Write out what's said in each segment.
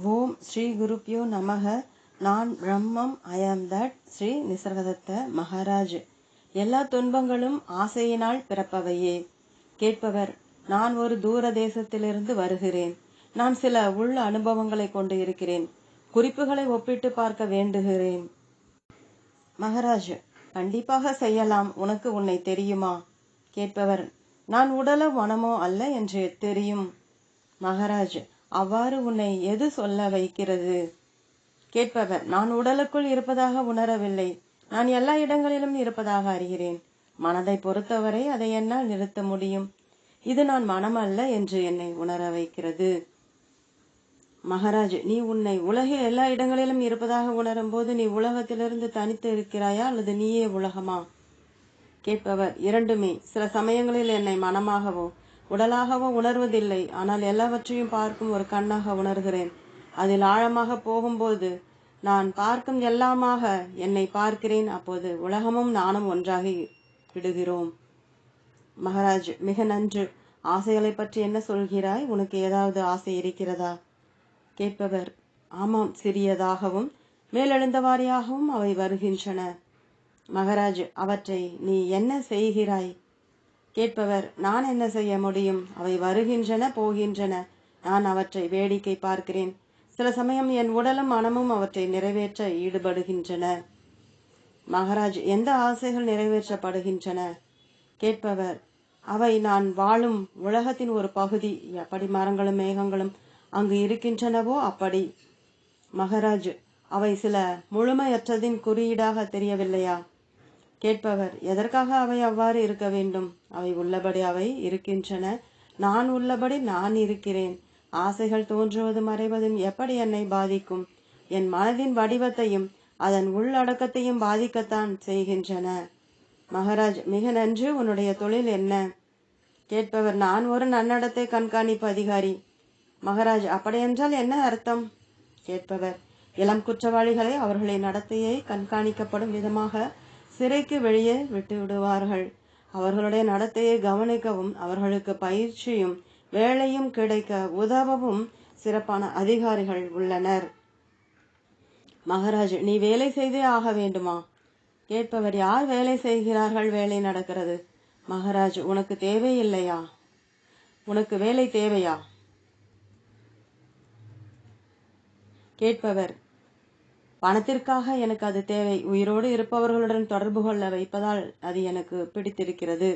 ஓம் ஸ்ரீ குருப்யோ நமக. நான் பிரம்மம் ஐ ஆம் தட் ஸ்ரீ நிசர்கதத்த மகாராஜ். எல்லா துன்பங்களும் ஆசையினால் பிறப்பவையே. கேட்பவர் நான் ஒரு தூர தேசத்திலிருந்து வருகிறேன். நான் சில உள்ள அனுபவங்களை கொண்டு இருக்கிறேன். குறிப்புகளை ஒப்பிட்டு பார்க்க வேண்டுகிறேன். மகாராஜ் கண்டிப்பாக செய்யலாம். உனக்கு உன்னை தெரியுமா? கேட்பவர் நான் உடலோ மனமோ அல்ல என்று தெரியும். மகாராஜ் அவ்வாறு உன்னை எது சொல்ல வைக்கிறது? கேட்பவர் நான் உடலுக்குள் இருப்பதாக உணரவில்லை. நான் எல்லா இடங்களிலும் இருப்பதாக அறிகிறேன். மனதை பொறுத்தவரை அதை என்னால் நிறுத்த முடியும். இது நான் மனம் அல்ல என்று என்னை உணர வைக்கிறது. மகாராஜ் நீ உன்னை உலகில் எல்லா இடங்களிலும் இருப்பதாக உணரும் போது நீ உலகத்திலிருந்து தனித்து இருக்கிறாயா அல்லது நீயே உலகமா? கேட்பவர் இரண்டுமே. சில சமயங்களில் என்னை மனமாகவோ உடலாகவோ உணர்வதில்லை. ஆனால் எல்லாவற்றையும் பார்க்கும் ஒரு கண்ணாக உணர்கிறேன். அதில் ஆழமாக போகும்போது நான் பார்க்கும் எல்லாமாக என்னை பார்க்கிறேன். அப்போது உலகமும் நானும் ஒன்றாகி விடுகிறோம். மகாராஜ் மிக நன்று. ஆசைகளை பற்றி என்ன சொல்கிறாய்? உனக்கு ஏதாவது ஆசை இருக்கிறதா? கேட்பவர் ஆமாம் சிறியதாகவும் மேலெழுந்தவாரியாகவும் அவை வருகின்றன. மகராஜ் அவற்றை நீ என்ன செய்கிறாய்? கேட்பவர் நான் என்ன செய்ய முடியும்? அவை வருகின்றன போகின்றன. நான் அவற்றை வேடிக்கை பார்க்கிறேன். சில சமயம் என் உடலும் மனமும் அவற்றை நிறைவேற்ற ஈடுபடுகின்றன. மகாராஜ் எந்த ஆசைகள் நிறைவேற்றப்படுகின்றன? கேட்பவர் அவை நான் வாழும் உலகத்தின் ஒரு பகுதி. எப்படி மரங்களும் மேகங்களும் அங்கு இருக்கின்றனவோ அப்படி. மகாராஜ் அவை சில முழுமையற்றதின் குறியீடாக தெரியவில்லையா? கேட்பவர் எதற்காக அவை அவ்வாறு இருக்க வேண்டும்? அவை உள்ளபடி அவை இருக்கின்றன. நான் உள்ளபடி நான் இருக்கிறேன். ஆசைகள் தோன்றுவதும் மறைவதும் எப்படி என்னை பாதிக்கும்? என் மனதின் வடிவத்தையும் அதன் உள்ளடக்கத்தையும் பாதிக்கத்தான் செய்கின்றன. மகாராஜ் மிக நன்று. உன்னுடைய தொழில் என்ன? கேட்பவர் நான் ஒரு நன்னடத்தை கண்காணிப்பு அதிகாரி. மகாராஜ் அப்படியென்றால் என்ன அர்த்தம்? கேட்பவர் இளம் குற்றவாளிகளை அவர்களின் நடத்தையை கண்காணிக்கப்படும் விதமாக சிறைக்கு வெளியே விட்டு விடுவார்கள் அவர்களுடைய நடத்தையை கவனிக்கவும் அவர்களுக்கு பயிற்சியும் வேலையும் கிடைக்க உதவவும் சிறப்பான அதிகாரிகள் உள்ளனர். மகாராஜ் நீ வேலை செய்தே ஆக வேண்டுமா? கேட்பவர் யார் வேலை செய்கிறார்கள்? வேலை நடக்கிறது. மகாராஜ் உனக்கு தேவையில்லையா? உனக்கு வேலை தேவையா? கேட்பவர் பணத்திற்காக எனக்கு அது தேவை. உயிரோடு இருப்பவர்களுடன் தொடர்பு கொள்ள வைப்பதால் அது எனக்கு பிடித்திருக்கிறது.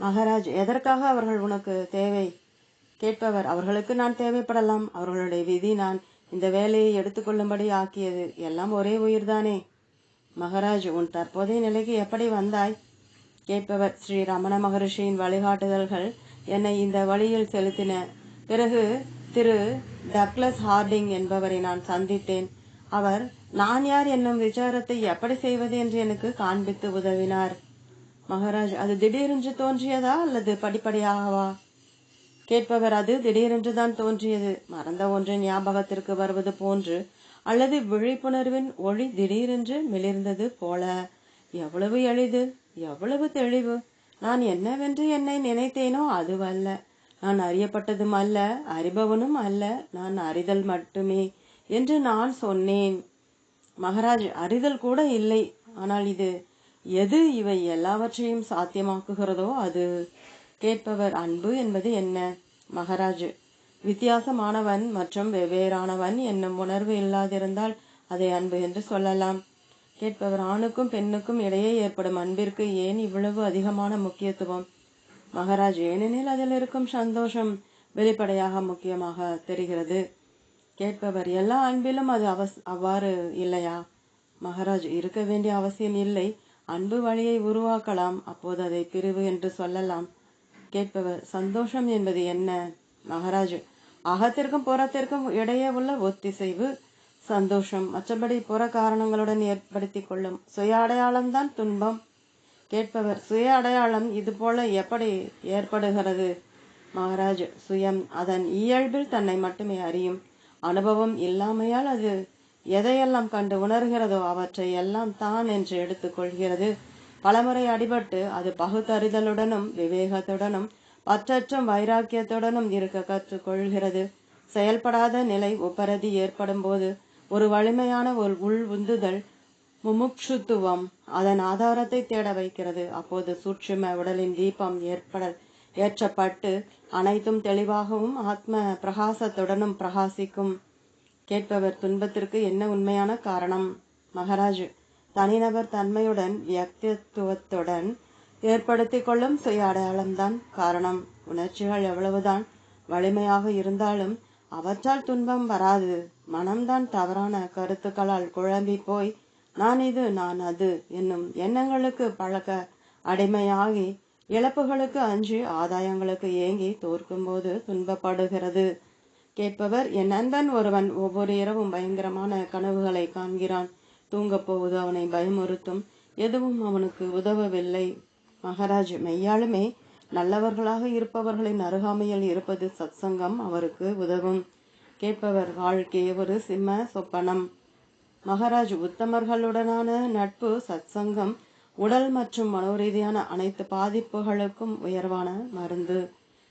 மகாராஜ் எதற்காக அவர்கள் உனக்கு தேவை? கேட்பவர் அவர்களுக்கு நான் தேவைப்படலாம். அவர்களுடைய விதி நான் இந்த வேலையை எடுத்துக்கொள்ளும்படி ஆக்கியது. எல்லாம் ஒரே உயிர்தானே? மகாராஜ் உன் தற்போதைய நிலைக்கு எப்படி வந்தாய்? கேட்பவர் ஸ்ரீ ரமண மகரிஷியின் வழிகாட்டுதல்கள் என்னை இந்த வழியில் செலுத்தின. பிறகு திரு டக்ளஸ் ஹார்டிங் என்பவரை நான் சந்தித்தேன். அவர் நான் யார் என்னும் விசாரத்தை எப்படி செய்வது என்று எனக்கு காண்பித்து உதவினார். மகாராஜ் அது திடீரென்று தோன்றியதா அல்லது படிப்படியாகவா? கேட்பவர் அது திடீரென்று தான் தோன்றியது. மறந்த ஒன்றின் ஞாபகத்திற்கு வருவது போன்று அல்லது விழிப்புணர்வின் ஒளி திடீரென்று மிளிர்ந்தது போல. எவ்வளவு எளிது எவ்வளவு தெளிவு. நான் என்னவென்று என்னை நினைத்தேனோ அதுவல்ல. நான் அறியப்பட்டதும் அல்ல அறிபவனும் அல்ல. நான் அறிதல் மட்டுமே. என்று நான் சொன்னேன். மகராஜ் அறிதல் கூட இல்லை. ஆனால் இது எது? இவை எல்லாவற்றையும் சாத்தியமாக்குகிறதோ அது. கேட்பவர் அன்பு என்பது என்ன? மகராஜ் வித்தியாசமானவன் மற்றும் வெவ்வேறானவன் என்னும் உணர்வு இல்லாதிருந்தால் அதை அன்பு என்று சொல்லலாம். கேட்பவர் ஆணுக்கும் பெண்ணுக்கும் இடையே ஏற்படும் அன்பிற்கு ஏன் இவ்வளவு அதிகமான முக்கியத்துவம்? மகாராஜ் ஏனெனில் அதில் இருக்கும் சந்தோஷம் வெளிப்படையாக முக்கியமாக தெரிகிறது. கேட்பவர் எல்லா அன்பிலும் அது அவஸ் அவ்வாறு இல்லையா? மகாராஜ் இருக்க வேண்டிய அவசியம் இல்லை. அன்பு வழியை உருவாக்கலாம். அப்போது அதை பிரிவு என்று சொல்லலாம். கேட்பவர் சந்தோஷம் என்பது என்ன? மகாராஜ் அகத்திற்கும் புறத்திற்கும் இடையே உள்ள ஒத்திசைவு சந்தோஷம். மற்றபடி புற காரணங்களுடன் ஏற்படுத்தி கொள்ளும் சுய அடையாளம்தான் துன்பம். கேட்பவர் சுய அடையாளம் இது போல எப்படி ஏற்படுகிறது? மகாராஜ் சுயம் அதன் இயல்பில் தன்னை மட்டுமே அறியும். அனுபவம் இல்லாமையால் அது எதையெல்லாம் கண்டு உணர்கிறதோ அவற்றை எல்லாம் தான் என்று எடுத்துக்கொள்கிறது. பலமுறை அடிபட்டு அது பகுத்தறிதலுடனும் விவேகத்துடனும் பற்றற்றும் வைராக்கியத்துடனும் இருக்க கற்றுக்கொள்கிறது. செயல்படாத நிலை உபரதி ஏற்படும் போது ஒரு வலிமையான ஒரு உள் உந்துதல் முமுட்சுத்துவம் அதன் ஆதாரத்தை தேட வைக்கிறது. அப்போது சூட்சும உடலின் தீபம் ஏற்பட ஏற்றப்பட்டு அனைத்தும் தெளிவாகவும் ஆத்ம பிரகாசத்துடனும் பிரகாசிக்கும். கேட்பவர் துன்பத்திற்கு என்ன உண்மையான காரணம்? மகாராஜ் தனிநபர் தன்மையுடன் வியக்தித்துவத்துடன் ஏற்படுத்தி கொள்ளும் சுய அடையாளம்தான் காரணம். உணர்ச்சிகள் எவ்வளவுதான் வலிமையாக இருந்தாலும் அவற்றால் துன்பம் வராது. மனம்தான் தவறான கருத்துக்களால் குழம்பி போய் நான் இது நான் அது என்னும் எண்ணங்களுக்கு பழக்க அடிமையாகி இழப்புகளுக்கு அஞ்சு ஆதாயங்களுக்கு ஏங்கி தோற்கும்போது துன்பப்படுகிறது. கேட்பவர் என் நண்பன் ஒருவன் ஒவ்வொரு இரவும் பயங்கரமான கனவுகளை காண்கிறான். தூங்கப்போவது அவனை பயமுறுத்தும். எதுவும் அவனுக்கு உதவவில்லை. மகாராஜ் மெய்யாலுமே நல்லவர்களாக இருப்பவர்களின் அருகாமையில் இருப்பது சத்சங்கம் அவருக்கு உதவும். கேட்பவர் வாழ்க்கை ஒரு சிம்ம சொப்பனம். மகாராஜ் உத்தமர்களுடனான நட்பு சத்சங்கம். உடல் மற்றும் மனோரீதியான அனைத்து பாதிப்புகளுக்கும் உயர்வான மருந்து.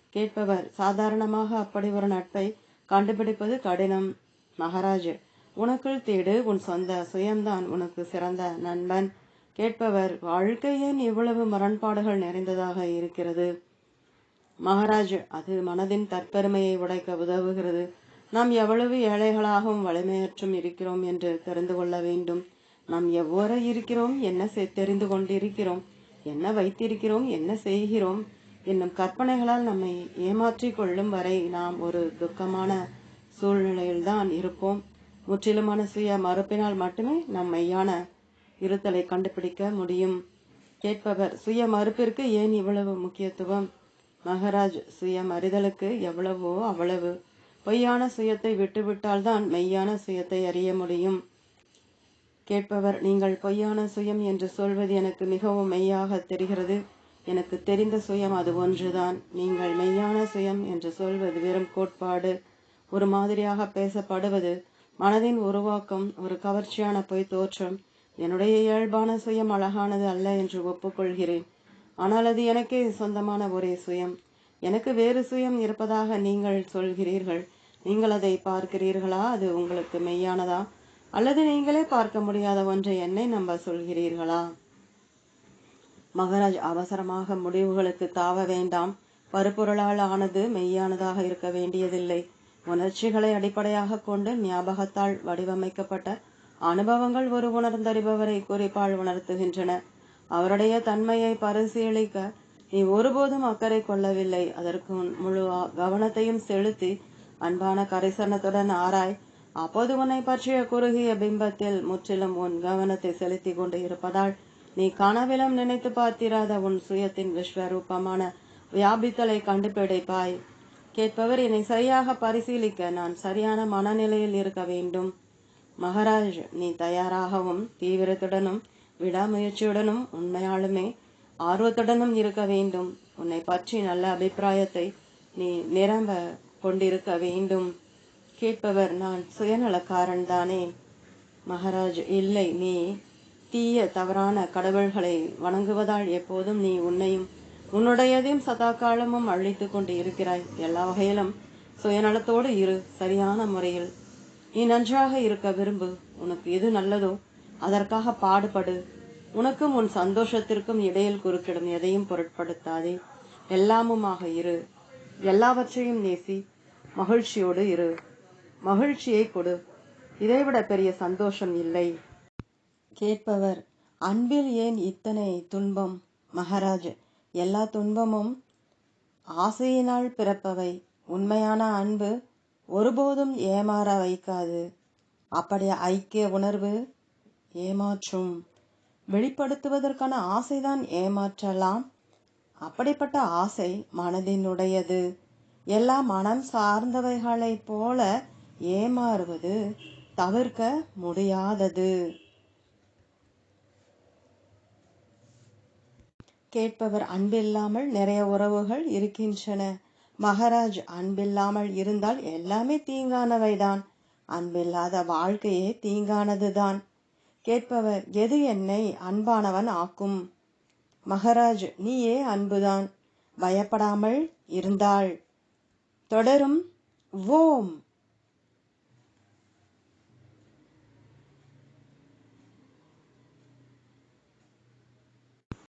கேட்பவர் சாதாரணமாக அப்படி ஒரு நட்பை கண்டுபிடிப்பது கடினம். மகாராஜ் உனக்குள் தேடு உன் சொந்த சுயம்தான் உனக்கு சிறந்த நண்பன். கேட்பவர் வாழ்க்கை ஏன் இவ்வளவு முரண்பாடுகள் நிறைந்ததாக இருக்கிறது. மகாராஜ் அது மனதின் தற்பெருமையை உடைக்க உதவுகிறது. நாம் எவ்வளவு ஏழைகளாகவும் வலிமையற்றும் இருக்கிறோம் என்று தெரிந்து கொள்ள வேண்டும். நாம் எவ்வாறு இருக்கிறோம்? என்ன செய் தெரிந்து கொண்டிருக்கிறோம்? என்ன வைத்திருக்கிறோம்? என்ன செய்கிறோம்? என்னும் கற்பனைகளால் நம்மை ஏமாற்றி கொள்ளும் வரை நாம் ஒரு துக்கமான சூழ்நிலையில்தான் இருப்போம். முற்றிலுமான சுய மறுப்பினால் மட்டுமே நம் மெய்யான இருத்தலை கண்டுபிடிக்க முடியும். கேட்பவர் சுய மறுப்பிற்கு ஏன் இவ்வளவு முக்கியத்துவம்? மகாராஜ் சுய மறிதலுக்கு எவ்வளவோ அவ்வளவு. பொய்யான சுயத்தை விட்டுவிட்டால்தான் மெய்யான சுயத்தை அறிய முடியும். கேட்பவர் நீங்கள் பொய்யான சுயம் என்று சொல்வது எனக்கு மிகவும் மெய்யாக தெரிகிறது. எனக்கு தெரிந்த சுயம் அது ஒன்றுதான். நீங்கள் மெய்யான சுயம் என்று சொல்வது வெறும் கோட்பாடு. ஒரு மாதிரியாக பேசப்படுவது மனதின் உருவாக்கம் ஒரு கவர்ச்சியான பொய் தோற்றம். என்னுடைய இயல்பான சுயம் அழகானது அல்ல என்று ஒப்புக்கொள்கிறேன். ஆனால் அது எனக்கே சொந்தமான ஒரே சுயம். எனக்கு வேறு சுயம் இருப்பதாக நீங்கள் சொல்கிறீர்கள். நீங்கள் அதை பார்க்கிறீர்களா? அது உங்களுக்கு மெய்யானதா? அல்லது நீங்களே பார்க்க முடியாத ஒன்றை என்னை நம்ப சொல்கிறீர்களா? மகராஜ் அவசரமாக முடிவுகளுக்கு தாவ வேண்டாம். பருப்பொருளால் ஆனது மெய்யானதாக இருக்க வேண்டியதில்லை. உணர்ச்சிகளை அடிப்படையாக கொண்டு ஞாபகத்தால் வடிவமைக்கப்பட்ட அனுபவங்கள் ஒரு உணர்ந்தறிபவரை குறிப்பால் உணர்த்துகின்றன. அவருடைய தன்மையை பரிசீலிக்க நீ ஒருபோதும் அக்கறை கொள்ளவில்லை. அதற்கு முழு கவனத்தையும் செலுத்தி அன்பான கரிசனத்துடன் ஆராய் அப்போது உன்னை பற்றிய குறுகிய பிம்பத்தில் முற்றிலும் உன் கவனத்தை செலுத்தி கொண்டு இருப்பதால் நீ கனவிலும் நினைத்து பார்த்திராத உன் சுயத்தின் விஸ்வரூபமான வியாபித்தலை கண்டுபிடிப்பாய். கேட்பவர் என்னை சரியாக பரிசீலிக்க நான் சரியான மனநிலையில் இருக்க வேண்டும். மகாராஜ் நீ தயாராகவும் தீவிரத்துடனும் விடாமுயற்சியுடனும் உண்மையாலுமே ஆர்வத்துடனும் இருக்க வேண்டும். உன்னை பற்றி நல்ல அபிப்பிராயத்தை நீ நிரம்ப கொண்டிருக்க வேண்டும். கேட்பவர் நான் சுயநலக்காரன் தானே மகாராஜ் இல்லை நீ தீய தவறான கடவுள்களை வணங்குவதால் எப்போதும் நீ உன்னையும் உன்னுடையதையும் சதா காலமும் அழித்து கொண்டு இருக்கிறாய் எல்லா வகையிலும் சுயநலத்தோடு இரு சரியான முறையில். நீ நன்றாக இருக்க விரும்பு. உனக்கு எது நல்லதோ அதற்காக பாடுபடு. உனக்கும் உன் சந்தோஷத்திற்கும் இடையில் குறுக்கிடும் எதையும் பொருட்படுத்தாதே. எல்லாமுமாக இரு. எல்லாவற்றையும் நேசி மகிழ்ச்சியோடு இரு. மகிழ்ச்சியை கொடு. இதைவிட பெரிய சந்தோஷம் இல்லை. கேட்பவர் அன்பில் ஏன் இத்தனை துன்பம் மகாராஜ்? எல்லா துன்பமும் ஆசையினால் பிறப்பவை. உண்மையான அன்பு ஒருபோதும் ஏமாற வைக்காது. அப்படி ஐக்கிய உணர்வு ஏமாற்றும். வெளிப்படுத்துவதற்கான ஆசைதான் ஏமாற்றலாம். அப்படிப்பட்ட ஆசை மனதினுடையது. எல்லா மனம் சார்ந்தவைகளைப் போல ஏமாறுவது தவிர்க்க முடியாதது. கேட்பவர் அன்பில்லாமல் நிறைய உறவுகள் இருக்கின்றன. மகராஜ் அன்பில்லாமல் இருந்தால் எல்லாமே தீங்கானவைதான். அன்பில்லாத வாழ்க்கையே தீங்கானதுதான். கேட்பவர் எது என்னை அன்பானவன் ஆக்கும்? மகராஜ் நீயே அன்புதான்? பயப்படாமல் இருந்தாள் தொடரும் ஓம்